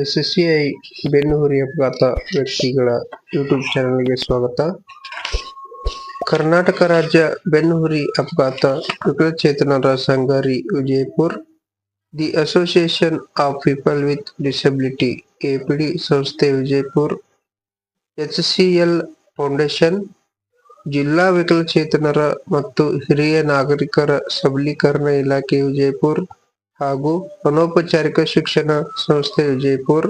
ಎಸ್ಎಸ್ಸಿಐ ಬೆನ್ನುಹುರಿ ಅಪಘಾತ ವ್ಯಕ್ತಿಗಳ ಯೂಟ್ಯೂಬ್ ಚಾನೆಲ್ಗೆ ಸ್ವಾಗತ. ಕರ್ನಾಟಕ ರಾಜ್ಯ ಬೆನ್ನುಹುರಿ ಅಪಘಾತ ವಿಕಲಚೇತನರ ಸಂಘರಿ Vijayapur. The association of people with disability APD ಸಂಸ್ಥೆ Vijayapur. H C L foundation ಜಿಲ್ಲಾ ವಿಕಲಚೇತನರ ಮತ್ತು ಹಿರಿಯ ನಾಗರಿಕರ ಸಬಲೀಕರಣ ಇಲಾಖೆ ವಿಜಯಪುರ್. ಹಾಗೂ ಅನೌಪಚಾರಿಕ ಶಿಕ್ಷಣ ಸಂಸ್ಥೆ ವಿಜಯಪುರ್,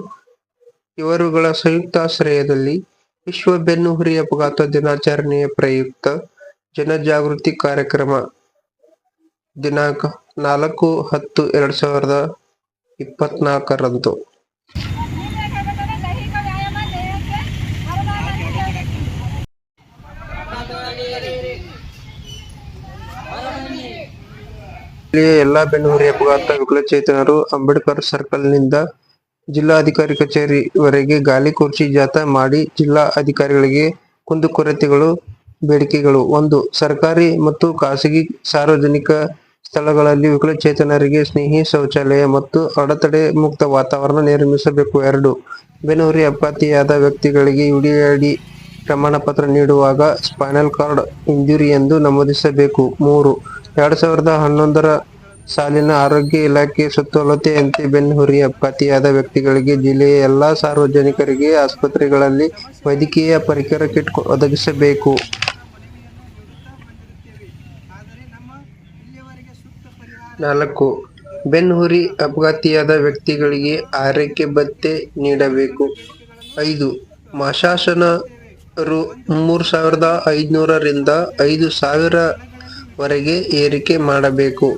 ಇವರುಗಳ ಸಂಯುಕ್ತಾಶ್ರಯದಲ್ಲಿ ವಿಶ್ವ ಬೆನ್ನುಹುರಿ ಅಪಘಾತ ದಿನಾಚರಣೆಯ ಪ್ರಯುಕ್ತ ಜನಜಾಗೃತಿ ಕಾರ್ಯಕ್ರಮ ದಿನಾಂಕ ನಾಲ್ಕು ಹತ್ತು ಎರಡ್ ಸಾವಿರದ ಇಪ್ಪತ್ನಾಲ್ಕರಂದು. ಇಲ್ಲಿಯ ಎಲ್ಲಾ ಬೆನ್ನುಹುರಿ ಅಪಘಾತ ವಿಕಲಚೇತನರು ಅಂಬೇಡ್ಕರ್ ಸರ್ಕಲ್ನಿಂದ ಜಿಲ್ಲಾಧಿಕಾರಿ ಕಚೇರಿವರೆಗೆ ಗಾಲಿ ಕುರ್ಚಿ ಜಾಥಾ ಮಾಡಿ ಜಿಲ್ಲಾ ಅಧಿಕಾರಿಗಳಿಗೆ ಕುಂದುಕೊರತೆಗಳು ಬೇಡಿಕೆಗಳು. ಒಂದು, ಸರ್ಕಾರಿ ಮತ್ತು ಖಾಸಗಿ ಸಾರ್ವಜನಿಕ ಸ್ಥಳಗಳಲ್ಲಿ ವಿಕಲಚೇತನರಿಗೆ ಸ್ನೇಹಿ ಶೌಚಾಲಯ ಮತ್ತು ಅಡೆತಡೆ ಮುಕ್ತ ವಾತಾವರಣ ನಿರ್ಮಿಸಬೇಕು. ಎರಡು ಬೆನ್ನುಹುರಿ ಅಪಘಾತಿಯಾದ ವ್ಯಕ್ತಿಗಳಿಗೆ ಯುಡಿಐಡಿ ಪ್ರಮಾಣ ಪತ್ರ ನೀಡುವಾಗ ಸ್ಪೈನಲ್ ಕಾರ್ಡ್ ಇಂಜುರಿ ಎಂದು ನಮೂದಿಸಬೇಕು. ಮೂರು ಎರಡ್ ಸಾವಿರದ ಹನ್ನೊಂದರ ಸಾಲಿನ ಆರೋಗ್ಯ ಇಲಾಖೆ ಸುತ್ತೋಲೆಯಂತೆ ಬೆನ್ನುಹುರಿ ಅಪಘಾತಿಯಾದ ವ್ಯಕ್ತಿಗಳಿಗೆ ಜಿಲ್ಲೆಯ ಎಲ್ಲಾ ಸಾರ್ವಜನಿಕರಿಗೆ ಆಸ್ಪತ್ರೆಗಳಲ್ಲಿ ವೈದ್ಯಕೀಯ ಪರಿಕರ ಕಿಟ್ ಒದಗಿಸಬೇಕು. ನಾಲ್ಕು ಬೆನ್ನುಹುರಿ ಅಪಘಾತಿಯಾದ ವ್ಯಕ್ತಿಗಳಿಗೆ ಆರೈಕೆ ಭತ್ತೆ ನೀಡಬೇಕು. ಐದು ಮಾಶಾಸನ ರು ಮೂರು ಸಾವಿರದ ಐದುನೂರರಿಂದ ಐದು ಸಾವಿರವರೆಗೆ ಏರಿಕೆ ಮಾಡಬೇಕು.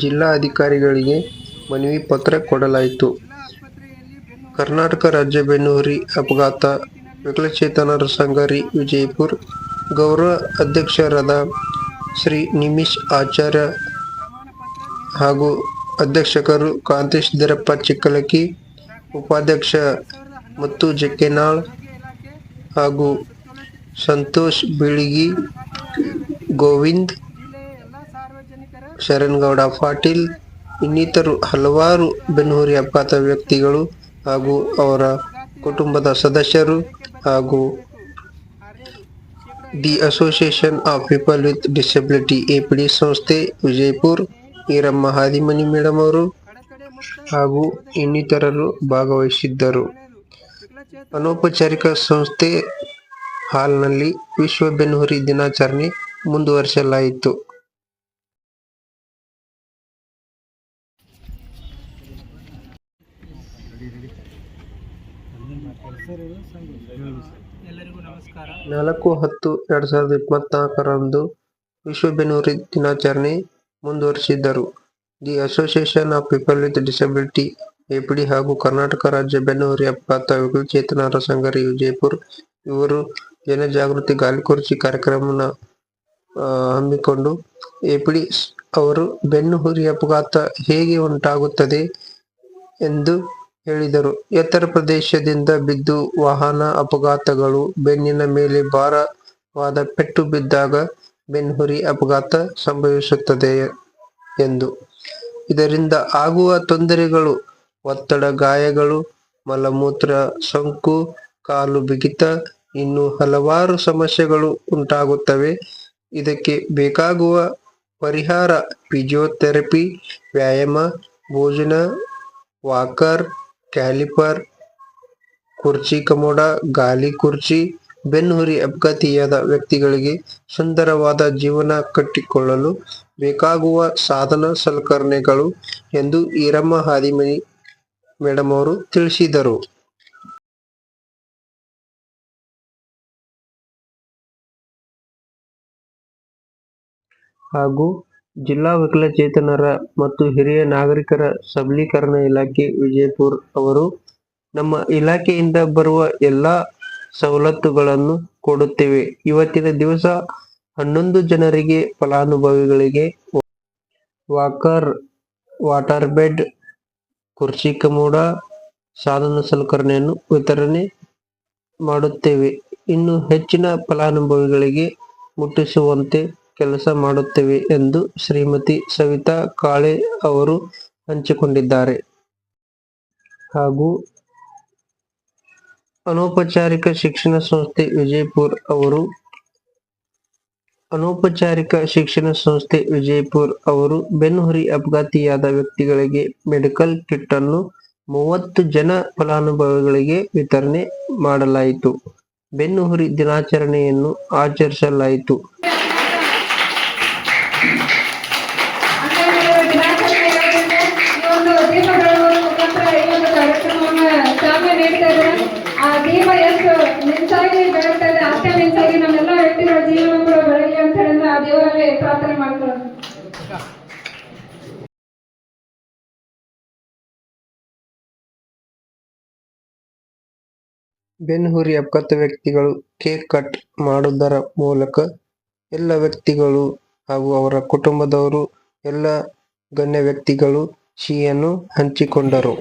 ಜಿಲ್ಲಾ ಅಧಿಕಾರಿಗಳಿಗೆ ಮನವಿ ಪತ್ರ ಕೊಡಲಾಯಿತು. ಕರ್ನಾಟಕ ರಾಜ್ಯ ಬೆನ್ನೂರಿ ಅಪಘಾತ ವಿಕಲಚೇತನರ ಸಂಘರಿ ವಿಜಯಪುರ್, ಗೌರವ ಅಧ್ಯಕ್ಷರಾದ ಶ್ರೀ ನಿಮಿಷ್ ಆಚಾರ್ಯ ಹಾಗೂ ಅಧ್ಯಕ್ಷಕರು ಕಾಂತೇಶ್ ದರಪ್ಪ ಚಿಕ್ಕಲಕ್ಕಿ, ಉಪಾಧ್ಯಕ್ಷ ಮತ್ತು ಜಕ್ಕೆನಾಳ್ ಹಾಗೂ ಸಂತೋಷ್ ಬೀಳಿಗಿ ಗೋವಿಂದ್, ಶರಣ್ಗೌಡ ಪಾಟೀಲ್, ಇನ್ನಿತರು ಹಲವಾರು ಬೆನ್ನೂರಿ ಅಪಘಾತ ವ್ಯಕ್ತಿಗಳು ಹಾಗೂ ಅವರ ಕುಟುಂಬದ ಸದಸ್ಯರು ಹಾಗೂ the association of people with disability APD ಸಂಸ್ಥೆ, ವಿಜಯಪುರ್, ಈರಮ್ಮ ಹಾದಿಮನಿ ಮೇಡಮ್ ಅವರು ಹಾಗೂ ಇನ್ನಿತರರು ಭಾಗವಹಿಸಿದ್ದರು. ಅನೌಪಚಾರಿಕ ಸಂಸ್ಥೆ ಹಾಲ್ನಲ್ಲಿ ವಿಶ್ವ ಬೆನ್ನುಹುರಿ ದಿನಾಚರಣೆ ಮುಂದುವರಿಸಲಾಯಿತು. ನಾಲ್ಕು ಹತ್ತು ಎರಡ್ ಸಾವಿರದ ಇಪ್ಪತ್ನಾಲ್ಕರಂದು ವಿಶ್ವ ಬೆನ್ನೂರಿ ದಿನಾಚರಣೆ ಮುಂದುವರಿಸಿದ್ದರು. The association of people with disability APD ಹಾಗೂ ಕರ್ನಾಟಕ ರಾಜ್ಯ ಬೆನ್ನೂರಿ ಅಪಘಾತ ವಿಕಲಚೇತನರ ಸಂಘರಿ ವಿಜಯಪುರ್ ಇವರು ಜನಜಾಗೃತಿ ಗಾಲಿಕುರ್ಚಿ ಕಾರ್ಯಕ್ರಮನ ಹಮ್ಮಿಕೊಂಡು ಎಪಿಡಿ ಅವರು ಬೆನ್ನುಹುರಿ ಅಪಘಾತ ಹೇಗೆ ಉಂಟಾಗುತ್ತದೆ? ಎಂದು ಹೇಳಿದರು. ಎತ್ತರ ಪ್ರದೇಶದಿಂದ ಬಿದ್ದು ವಾಹನ ಅಪಘಾತಗಳು, ಬೆನ್ನಿನ ಮೇಲೆ ಭಾರವಾದ ಪೆಟ್ಟು ಬಿದ್ದಾಗ ಬೆನ್ಹುರಿ ಅಪಘಾತ ಸಂಭವಿಸುತ್ತದೆ ಎಂದು. ಇದರಿಂದ ಆಗುವ ತೊಂದರೆಗಳು, ಒತ್ತಡ, ಗಾಯಗಳು, ಮಲಮೂತ್ರ, ಸೋಂಕು, ಕಾಲು ಬಿಗಿತ, ಇನ್ನು ಹಲವಾರು ಸಮಸ್ಯೆಗಳು ಉಂಟಾಗುತ್ತವೆ. ಇದಕ್ಕೆ ಬೇಕಾಗುವ ಪರಿಹಾರ ಫಿಜಿಯೋಥೆರಪಿ ವ್ಯಾಯಾಮ, ಭೋಜನ, ವಾಕರ್, ಕ್ಯಾಲಿಪರ್, ಕುರ್ಚಿ ಕಮೋಡ, ಗಾಲಿ ಕುರ್ಚಿ, ಬೆನ್ನುಹುರಿ ಅಪಘಾತಿಯಾದ ವ್ಯಕ್ತಿಗಳಿಗೆ ಸುಂದರವಾದ ಜೀವನ ಕಟ್ಟಿಕೊಳ್ಳಲು ಬೇಕಾಗುವ ಸಾಧನ ಸಲಕರಣೆಗಳು ಎಂದು ಈರಮ್ಮ ಹಾದಿಮನಿ ಮೇಡಮ್ ಅವರು ತಿಳಿಸಿದರು. ಹಾಗೂ ಜಿಲ್ಲಾ ವಿಕಲಚೇತನರ ಮತ್ತು ಹಿರಿಯ ನಾಗರಿಕರ ಸಬಲೀಕರಣ ಇಲಾಖೆ ವಿಜಯಪುರ್ ಅವರು ನಮ್ಮ ಇಲಾಖೆಯಿಂದ ಬರುವ ಎಲ್ಲಾ ಸವಲತ್ತುಗಳನ್ನು ಕೊಡುತ್ತೇವೆ. ಇವತ್ತಿನ ದಿವಸ ಹನ್ನೊಂದು ಜನರಿಗೆ ಫಲಾನುಭವಿಗಳಿಗೆ ವಾಕರ್, ವಾಟರ್ ಬೆಡ್, ಕುರ್ಚಿ ಕಮೋಡ, ಸಾಧನ ಸಲಕರಣೆಯನ್ನು ವಿತರಣೆ ಮಾಡುತ್ತೇವೆ. ಇನ್ನು ಹೆಚ್ಚಿನ ಫಲಾನುಭವಿಗಳಿಗೆ ಮುಟ್ಟಿಸುವಂತೆ ಕೆಲಸ ಮಾಡುತ್ತೇವೆ ಎಂದು ಶ್ರೀಮತಿ ಸವಿತಾ ಕಾಳೆ ಅವರು ಹಂಚಿಕೊಂಡಿದ್ದಾರೆ. ಹಾಗೂ ಅನೌಪಚಾರಿಕ ಶಿಕ್ಷಣ ಸಂಸ್ಥೆ ವಿಜಯಪುರ್ ಅವರು ಅನೌಪಚಾರಿಕ ಶಿಕ್ಷಣ ಸಂಸ್ಥೆ ವಿಜಯಪುರ್ ಅವರು ಬೆನ್ನುಹುರಿ ಅಪಘಾತಿಯಾದ ವ್ಯಕ್ತಿಗಳಿಗೆ ಮೆಡಿಕಲ್ ಕಿಟ್ ಅನ್ನು ಮೂವತ್ತು ಜನ ಫಲಾನುಭವಿಗಳಿಗೆ ವಿತರಣೆ ಮಾಡಲಾಯಿತು. ಬೆನ್ನುಹುರಿ ದಿನಾಚರಣೆಯನ್ನು ಆಚರಿಸಲಾಯಿತು. ಮಿಂಚಾಗಿ ಬೆಳಗ್ತಾ ಇದೆ ಅಷ್ಟೇ ನಿಂತಾಗಿ ನಮ್ಮೆಲ್ಲ ವ್ಯಕ್ತಿಗಳ ಕೂಡ ಬೆಳಗ್ಗೆ ಅಂತ ಹೇಳಿ ಆ ದೇವರಲ್ಲಿ ಪ್ರಾರ್ಥನೆ ಮಾಡ್ಕೊಳ್ಳೋಣ. ಬೆನ್ನುಹುರಿ ಅಪಘಾತ ವ್ಯಕ್ತಿಗಳು ಕೇಕ್ ಕಟ್ ಮಾಡುವುದರ ಮೂಲಕ ಎಲ್ಲ ವ್ಯಕ್ತಿಗಳು ಹಾಗೂ ಅವರ ಕುಟುಂಬದವರು, ಎಲ್ಲ ಗಣ್ಯ ವ್ಯಕ್ತಿಗಳು ಸಿಹಿಯನ್ನು ಹಂಚಿಕೊಂಡರು.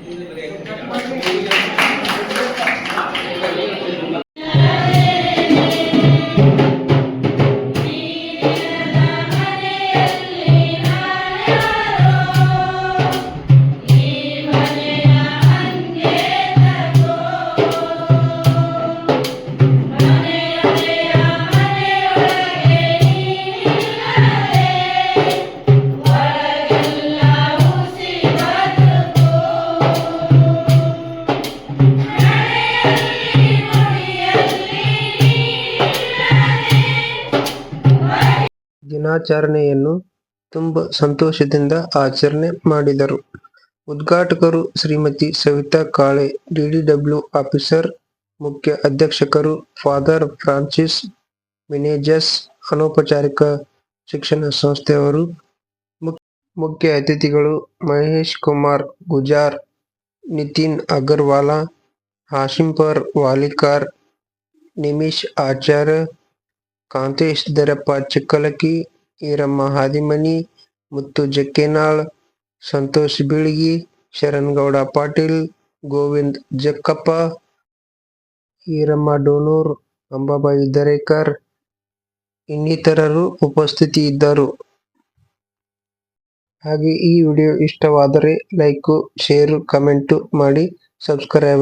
ದಿನಾಚರಣೆಯನ್ನು ತುಂಬ ಸಂತೋಷದಿಂದ ಆಚರಣೆ ಮಾಡಿದರು. ಉದ್ಘಾಟಕರು ಶ್ರೀಮತಿ ಸವಿತಾ ಕಾಳೆ ಡಿಡಿಡಬ್ಲ್ಯೂ ಆಫೀಸರ್, ಮುಖ್ಯ ಅಧ್ಯಕ್ಷಕರು, ಫಾದರ್ ಫ್ರಾನ್ಸಿಸ್ ಮಿನೇಜಸ್ ಅನೌಪಚಾರಿಕ ಶಿಕ್ಷಣ ಸಂಸ್ಥೆಯವರು ಮುಖ್ಯ ಅತಿಥಿಗಳು ಮಹೇಶ್ ಕುಮಾರ್ ಗುಜಾರ್, ನಿತಿನ್ ಅಗರ್ವಾಲಾ, ಹಾಶಿಂಪರ್ ವಾಲಿಕಾರ್, ನಿಮಿಷ್ ಆಚಾರ್ಯ ಕಾಂತೇಶ್ ದರಪ್ಪ ಚಿಕ್ಕಲಕಿ ಈರಮ್ಮ, ಹಾದಿಮನಿ, ಮುತ್ತು ಜಕ್ಕೇನಾಳ್, ಸಂತೋಷ್ ಬೀಳ್ಗಿ, ಶರಣ್ಗೌಡ ಪಾಟೀಲ್, ಗೋವಿಂದ್ ಜಕ್ಕಪ್ಪ, ಈರಮ್ಮ ಡೋನೂರ್, ಅಂಬಾಬಾಯಿ ದರೇಕರ್ ಇನ್ನಿತರರು ಉಪಸ್ಥಿತಿ ಇದ್ದರು ಹಾಗೆ ಈ ವಿಡಿಯೋ ಇಷ್ಟವಾದರೆ ಲೈಕ್, ಶೇರು, ಕಮೆಂಟು ಮಾಡಿ, ಸಬ್ಸ್ಕ್ರೈಬ್